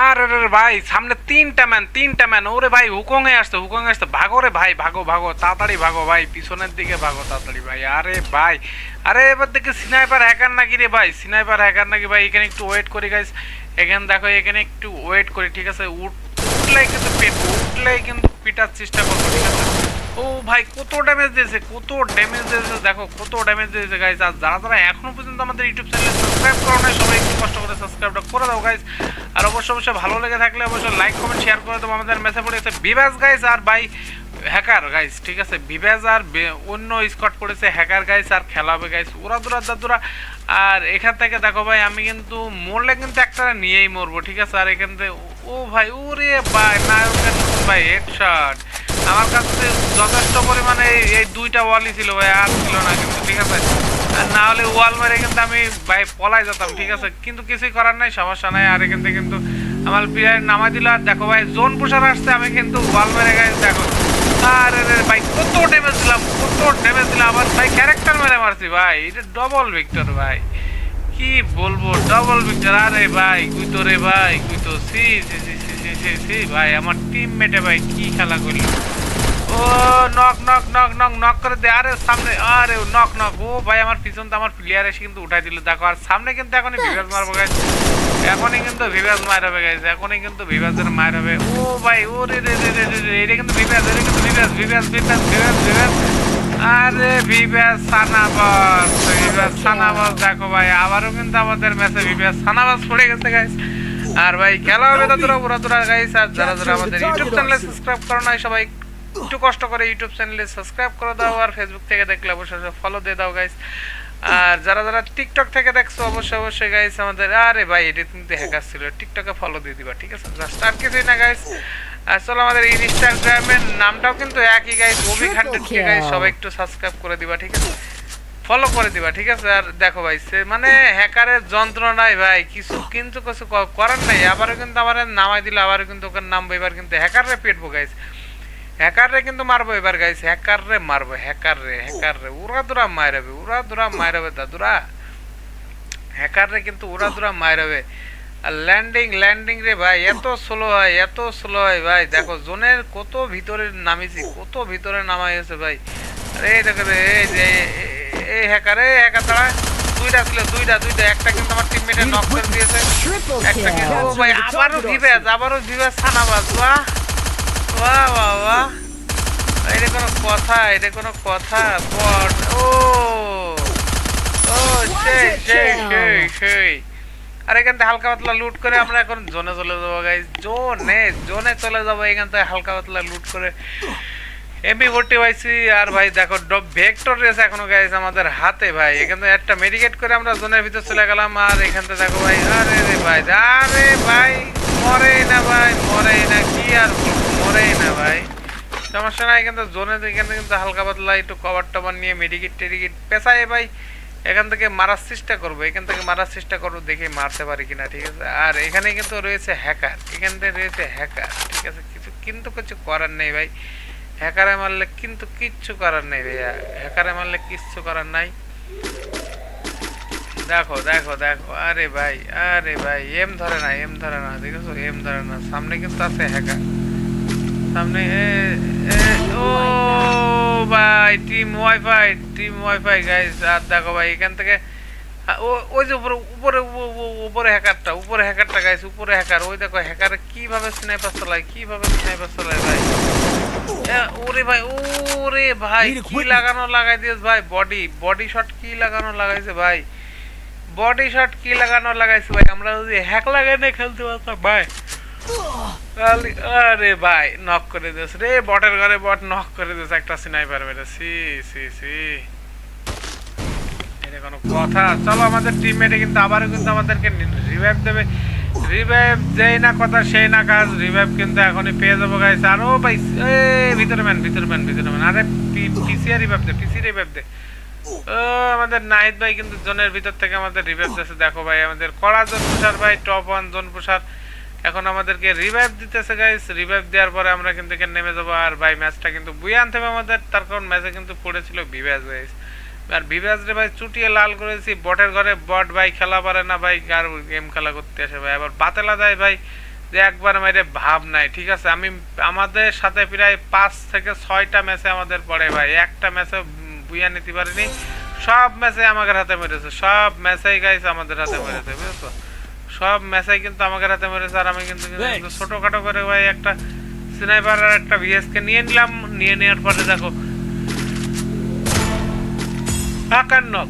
আর রে ভাই, সামনে তিনটা ম্যান তিনটা ম্যান ওরে ভাই হুকং এ আসতো হুকং আসতো ভাগো রে ভাই, ভাগো ভাগো, তাড়াতাড়ি ভাগো ভাই, পিছনের দিকে ভাগো তাড়াতাড়ি ভাই। আরে ভাই, আরে এবার দেখে স্নাইপার হ্যাকার নাকি রে ভাই স্নাইপার হ্যাকার নাকি ভাই, এখানে একটু ওয়েট করি গাইস এখানে দেখো, এখানে একটু ওয়েট করি, ঠিক আছে? উঠ উঠলেই কিন্তু পেট, উঠলেই কিন্তু পিটার চেষ্টা করব, ঠিক আছে? ও ভাই, কত ড্যামেজ দিয়েছে, কত ড্যামেজ দিয়েছে, দেখো, কত ড্যামেজ দিয়েছে গাইস আর যারা যারা এখনও পর্যন্ত আমাদের ইউটিউব চ্যানেলে সাবস্ক্রাইব করো না সবাই সাবস্ক্রাইবটা করে দাও গাইজ আর অবশ্যই অবশ্যই ভালো লেগে থাকলে অবশ্যই লাইক কমেন্ট শেয়ার করে দেবো আমাদের মেসেজ পড়েছে বিবাস গাইজ আর ভাই হ্যাকার গাইস ঠিক আছে? বিবেজ আর অন্য স্কট পড়েছে হ্যাকার গাইস আর খেলা হবে গাইস ওরা দুরা দাদুরা আর এখান থেকে দেখো ভাই, আমি কিন্তু মরলে কিন্তু একটা নিয়েই মরবো, ঠিক আছে? আর এখান থেকে, ও ভাই, ওরে ভাই নতুন ভাই হেডশট আমার কাছে যথেষ্ট পরিমাণে এই- দুইটা ওয়ালই ছিল ভাই, আর ছিল না কিন্তু, ঠিক আছে? না হলে ওয়াল মেরে কিন্তু আমি ভাই পলাই যেতাম, ঠিক আছে? কিন্তু কিছুই করার নাই, সমস্যা নাই। আর এখান থেকে কিন্তু আমার প্লেয়ার নামাই দিল। আর দেখো ভাই, জোন পুষার আসছে, আমি কিন্তু ওয়াল মেরে গাইস দেখো। আরে ভাই, কত ড্যামেজ দিলাম, কত ড্যামেজ দিলাম। আবার ভাই ক্যারেক্টার মেরে মারছি ভাই। এটা ডবল ভিক্টর ভাই। কি বলব ডবল ভিক্টর আরে ভাই, কুই তো রে ভাই, কুই তো? সি সি সি সি সি সি ভাই, আমার টিম মেটে ভাই কি খেলা করলি? ও knock knock knock knock knock করে দে। আরে সামনে আরে নক নক ও ভাই আমার পিছন তো আমার প্লেয়ার এসে কিন্তু উঠাই দিল। দেখো আর সামনে কিন্তু এখনই ভিভাস মারবো গাইছে এখনই কিন্তু ভিভাস মার হবে গাইছে এখনই কিন্তু ভিভাসের মার হবে। ও ভাই ও রে রে রে রে রে এটা কিন্তু ভিভাস এটা কিন্তু ভিভাস ভিভাস ভিভাস ভিভাস ভিভাস আরে ভিভাস সানাবাস ভিভাস সানাবাস দেখো ভাই আবারও কিন্তু আমাদের ম্যাচে ভিভাস সানাবাস পড়ে গেছে গাইস আর ভাই খেলা হবে তোরা পুরা তোরা গাইস আর যারা যারা আমাদের ইউটিউব চ্যানেলে সাবস্ক্রাইব করো নাই সবাই একটু কষ্ট করে ইউটিউব চ্যানেলে সাবস্ক্রাইব করে দাও আর ফেসবুক থেকে দেখলে অবশ্যই ফলো দিয়ে দাও গাইস আর যারা যারা টিকটক থেকে দেখছ অবশ্যই অবশ্যই গাইস আমাদের আরে ভাই এটা কিন্তু হ্যাকার ছিল। টিকটকে ফলো দিয়ে দিবা ঠিক আছে? জাস্ট আর কিছুই না গাইস আসলে আমাদের ইনস্টাগ্রামের নামটাও কিন্তু একই গাইস ওবি হান্ড্রেড কে গাইস সবাই একটু সাবস্ক্রাইব করে দিবা ঠিক আছে? ফলো করে দিবা ঠিক আছে? আর দেখো ভাই সে মানে হ্যাকারের যন্ত্রণাই ভাই কিছু কিন্তু কিছু করার নাই। আবারও কিন্তু আমার নামাই দিলে আবারও কিন্তু ওখানে নামবো। এবার কিন্তু হ্যাকাররে পেটবো গাইস হ্যাকাররে কিন্তু মারবো এবার গাইস হ্যাকাররে মারবো হ্যাকাররে হ্যাকাররে উড়া দুরা মাইরাবে উড়া দুরা মাইরাবে দাদুরা। হ্যাকাররে কিন্তু উড়া দুরা মাইরাবে। আর ল্যান্ডিং ল্যান্ডিং রে ভাই এত স্লো হয় এত স্লো হয় ভাই। দেখো জোনের কত ভিতরে নামিছি কত ভিতরে নামাই আছে ভাই। আরে দেখো রে এই যে এই হ্যাকার এই হ্যাকার তারা দুইটা ছিল দুইটা দুইটা। একটা কিন্তু আমার টিমমেটে নক করে দিয়েছে। একটা কিন্তু ও ভাই আবারও ভিভেজ আবারও ভিভেজ সানাবাজ বাহ। বাহ বাহ এটা কোনো কথা, এটা কোনো কথা। বট, ও আর এখান থেকে হালকা পাতলা লুট করে আমরা এখন জোনে চলে জোনে জোনে চলে যাব, এখান থেকে হালকা পাতলা লুট করে। ভর্তি আর ভাই দেখো ভেক্টর এখনও আমাদের হাতে, ভাই। এখান থেকে একটা মেডিকেট করে আমরা জোনের ভিতর চলে গেলাম, আর এখান থেকে দেখো, ভাই, আরে ভাই আরে, ভাই। মরেই না ভাই, মরেই না, কি আর মরেই না ভাই। সমস্যা নাই থেকে জোনে এখান কিন্তু হালকা পাতলা একটু কভার টভার নিয়ে মেডিকেট টেডিকেট পেশায় ভাই, এখান থেকে মারার চেষ্টা করব, এখান থেকে মারার চেষ্টা করব, দেখে মারতে পারি কিনা, ঠিক আছে? আর এখানে কিন্তু রয়েছে হ্যাকার এখান থেকে রয়েছে হ্যাকার ঠিক আছে? কিছু, কিন্তু কিছু করার নেই ভাই। হ্যাকারে মারলে কিন্তু কিচ্ছু করার নেই ভাইয়া হ্যাকারে মারলে কিচ্ছু করার নাই। দেখো দেখো দেখো। আরে ভাই আরে ভাই এম ধরে না এম ধরে না দেখেছ? এম ধরে না। সামনে কিন্তু আছে হ্যাকার সামনে ও ভাই team wifi team wifi guys আর দেখো ভাই এখান থেকে ওই যে উপরে উপরে উপরে হ্যাকারটা উপরে হ্যাকারটা গাইস উপরে হ্যাকার ওই দেখো হ্যাকার কীভাবে স্নাইপার চালায় কীভাবে স্নাইপার চালায় ভাই? ওরে ভাই ওরে ভাই কি লাগানো লাগাই দিয়েছ ভাই? বডি বডি শট কি লাগানো লাগাইছে ভাই? বডি শট কি লাগানো লাগাইছে ভাই? আমরা যদি হ্যাক লাগাই না খেলতে পারতাম, ভাই। আরে ভাই নক করে দিয়েছে রে। বটের ঘরে বট নক করে দিয়েছে, একটা স্নাইপার মেরে। সি সি সি এটা কোনো কথা। চলো, আমাদের টিমমেটে কিন্তু আবারও কিন্তু আমাদেরকে রিভাইভ দেবে। রিভাইভ যেই না কথা, সেই না কাজ। রিভাইভ কিন্তু এখনই পেয়ে যাব গাইছে আরও, ভাই ভিতরে ম্যান ভিতরে ম্যান ভিতরে ম্যান আরে পিসি রিভাইভ দে পিসি রিভাইভ দে। আমাদের নাহিদ ভাই কিন্তু জোনের ভিতর থেকে আমাদের রিভাইভ দিতেছে। দেখো ভাই, আমাদের কড়া জোন পুষার ভাই টপ ওয়ান জোন পুষার এখন আমাদেরকে রিভাইভ দিতেছে গাইস রিভাইভ দেওয়ার পরে আমরা কিন্তু এখানে নেমে যাব। আর ভাই ম্যাচটা কিন্তু বুয়ে আনতে হবে আমাদের। তার কারণ ম্যাচে কিন্তু পড়েছিল বিভাজ গাইস আর বিভাজ রে ভাই, চুটিয়ে লাল করেছি। বটের ঘরে বট, ভাই, খেলা পারে না, ভাই। আর গেম খেলা করতে আসে ভাই? আবার বাতেলা দেয় ভাই, যে একবার মেরে ভাব নাই, ঠিক আছে? আমি, আমাদের সাথে প্রায় পাঁচ থেকে ছয়টা ম্যাচে আমাদের পড়ে ভাই। একটা ম্যাচে বুইয়া নিতে পারিনি। সব ম্যাচে আমাদের হাতে মেরেছে সব ম্যাচেই গাইছে আমাদের হাতে মেরেছে বুঝছ? সব ম্যাচেই কিন্তু আমাদের হাতে মেরেছে আর আমি কিন্তু ছোটখাটো করে ভাই একটা স্নাইপার আর একটা ভিএসকে নিয়ে নিলাম নিয়ে নেওয়ার পরে দেখো। Hacker knock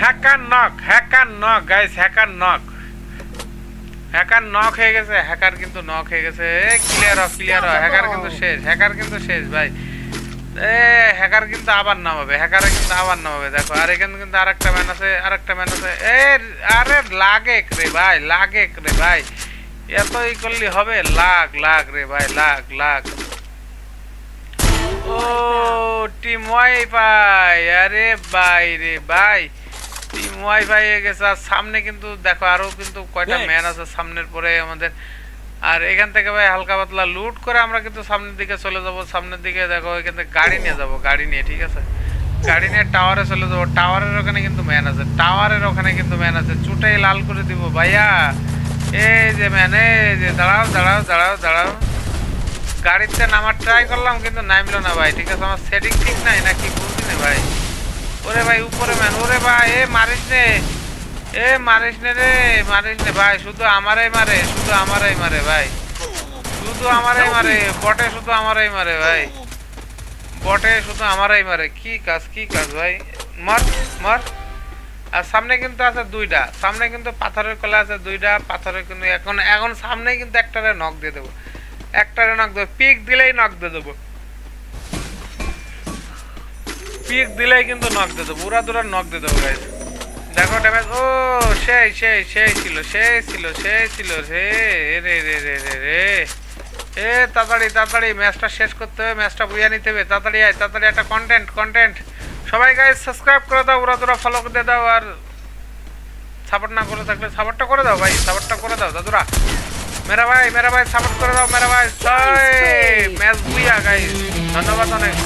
hacker knock hacker knock guys hacker knock hacker knock হয়ে গেছে হ্যাকার কিন্তু নক হয়ে গেছে। ক্লিয়ার হ ক্লিয়ার হ হ্যাকার কিন্তু শেষ হ্যাকার কিন্তু শেষ ভাই। এ হ্যাকার কিন্তু আবার নামাবে হ্যাকারে কিন্তু আবার নামাবে দেখো। আর এখানে কিন্তু আরেকটা ম্যান আছে আরেকটা ম্যান আছে। এ আরে লাগে রে ভাই লাগে রে ভাই। এত ই করলে হবে লাগ লাগ রে ভাই লাগ লাগ। ও টিম ওয়াইফাই আরে ভাই রে ভাই। টিম ওয়াইফাই গেছে আর সামনে কিন্তু দেখো আরও কিন্তু কয়টা ম্যান আছে সামনের পরে আমাদের। আর এখান থেকে ভাই হালকা পাতলা লুট করে আমরা কিন্তু সামনের দিকে চলে যাব। সামনের দিকে দেখো, এখান থেকে গাড়ি নিয়ে যাব, গাড়ি নিয়ে, ঠিক আছে? গাড়ি নিয়ে টাওয়ারে চলে যাব। টাওয়ারের ওখানে কিন্তু ম্যান আছে। টাওয়ারের ওখানে কিন্তু ম্যান আছে। চুটাই লাল করে দিব, ভাইয়া। এই যে ম্যান যে, দাঁড়াও দাঁড়াও দাঁড়াও দাঁড়াও। গাড়িতে নামার ট্রাই করলাম, কিন্তু নামলো না ভাই, ঠিক আছে? আমার সেটিং ঠিক নাই নাকি বুঝছি না ভাই। ওরে ভাই, উপরে ম্যান ওরে ভাই, এ মারিস নে। এ, মারিস নে রে, মারিস নে, ভাই, শুধু আমারই মারে, শুধু আমারই মারে, ভাই। শুধু আমারই মারে, বটে শুধু আমারই মারে, ভাই। বটে শুধু আমারই মারে, কি কাজ কি কাজ, ভাই? মর মর। আর সামনে কিন্তু আছে দুইটা, সামনে কিন্তু পাথরের কলা আছে দুইটা, পাথরের কিন্তু এখন এখন সামনে কিন্তু একটারে নক দিয়ে দেবো। একটারে নক দেবো পিক দিলেই নক দিয়ে দেবো। পিক দিলেই কিন্তু নক দিয়ে দেবো উড়া দুরা নক দিয়ে দেবো গাইজ দেখো ড্যামেজ ও সেই সেই সেই ছিল সেই ছিল সেই ছিল। রে রে রে রে রে রে। এ তাড়াতাড়ি তাড়াতাড়ি ম্যাচটা শেষ করতে হবে ম্যাচটা বুঝে নিতে হবে। তাড়াতাড়ি আয় তাড়াতাড়ি একটা কন্টেন্ট কন্টেন্ট সবাই গাইজ সাবস্ক্রাইব করে দাও ওরা তোরা ফলো করে দাও আর সাপোর্ট না করে থাকলে সাপোর্টটা করে দাও ভাই সাপোর্টটা করে দাও দাদুরা। মেরা ভাই মেরা ভাই সাপোর্ট করে দাও মেরা ভাই। ম্যাচ বুইয়া গাইজ ধন্যবাদ অনেক।